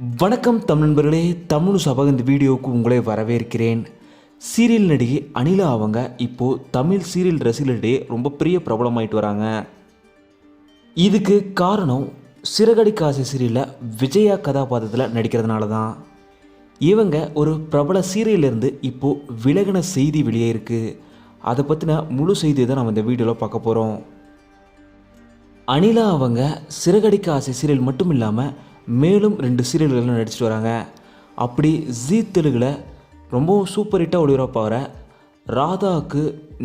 வணக்கம் தமிழ் நண்பர்களே தமிழ் சபக இந்த வீடியோவுக்கு உங்களை வரவேற்கிறேன். சீரியல் நடிகை அனிலா அவங்க இப்போது தமிழ் சீரியல் ரசிகர்களிடையே ரொம்ப பெரிய பிரபலமாயிட்டு வராங்க. இதுக்கு காரணம் சிறகடி காசு சீரியலில் விஜயா கதாபாத்திரத்தில் நடிக்கிறதுனால தான் இவங்க ஒரு பிரபல சீரியலிருந்து இப்போது விலகின செய்தி வெளியே இருக்குது அதை பற்றின முழு செய்தியை தான் நம்ம இந்த வீடியோவில் பார்க்க போகிறோம் அனிலா அவங்க சிறகடிக்க ஆசை சீரியல் மட்டும் இல்லாமல் மேலும் ரெண்டு சீரியல்களில் நடிச்சிட்டு வராங்க. அப்படி ஜீ தெலுங்கில் ரொம்பவும் சூப்பர் ஹிட்டாக ஒளிபரப்பாகிற ராதாவுக்கு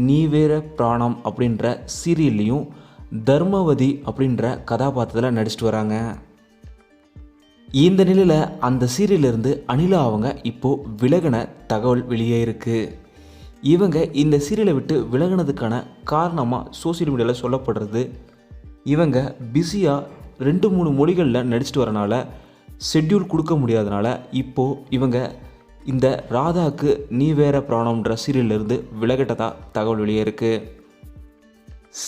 நீ வேற பிராணம் அப்படின்ற சீரியல்லையும் தர்மவதி அப்படின்ற கதாபாத்திரத்தில் நடிச்சிட்டு வராங்க. இந்த நிலையில் அந்த சீரியலிருந்து அனிலா அவங்க இப்போது விலகின தகவல் வெளியே இருக்குது இவங்க இந்த சீரியலை விட்டு விலகினதுக்கான காரணமாக சோசியல் மீடியாவில் சொல்லப்படுறது இவங்க பிஸியாக ரெண்டு மூணு மொழிகளில் நடிச்சிட்டு வரனால ஷெட்யூல் கொடுக்க முடியாதனால இப்போது இவங்க இந்த ராதாக்கு நீ வேற பிராணம்ன்ற சீரியல்லேருந்து விலகிட்டதா தகவல் வெளியே இருக்குது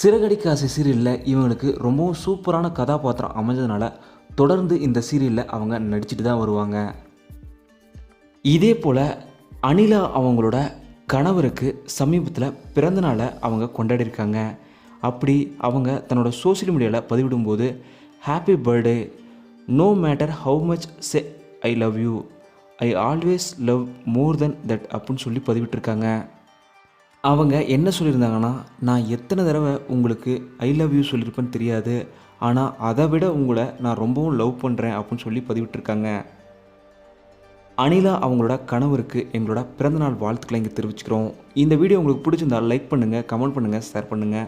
சிறகடிக்க ஆசை சீரியலில் இவங்களுக்கு ரொம்பவும் சூப்பரான கதாபாத்திரம் அமைஞ்சதுனால தொடர்ந்து இந்த சீரியலில் அவங்க நடிச்சிட்டு தான் வருவாங்க. இதே போல் அனிலா அவங்களோட கணவருக்கு சமீபத்தில் பிறந்தநாளை அவங்க கொண்டாடியிருக்காங்க. அப்படி அவங்க தன்னோட சோஷியல் மீடியாவில் பதிவிடும்போது happy birthday no matter how much say I love you I always love more then that அப்படின்னு சொல்லி பதிவிட்டிருக்காங்க. அவங்க என்ன சொல்லியிருந்தாங்கன்னா நான் எத்தனை தடவை உங்களுக்கு ஐ லவ் யூ சொல்லியிருப்பேன்னு தெரியாது. ஆனால் அதை விட உங்களை நான் ரொம்பவும் லவ் பண்ணுறேன் அப்படின்னு சொல்லி பதிவிட்டிருக்காங்க. அனிலா அவங்களோட கணவருக்கு எங்களோட பிறந்தநாள் வாழ்த்துக்களை இங்கே தெரிவிச்சுக்கிறோம். இந்த வீடியோ உங்களுக்கு பிடிச்சிருந்தா லைக் பண்ணுங்கள் கமெண்ட் பண்ணுங்கள் ஷேர் பண்ணுங்கள்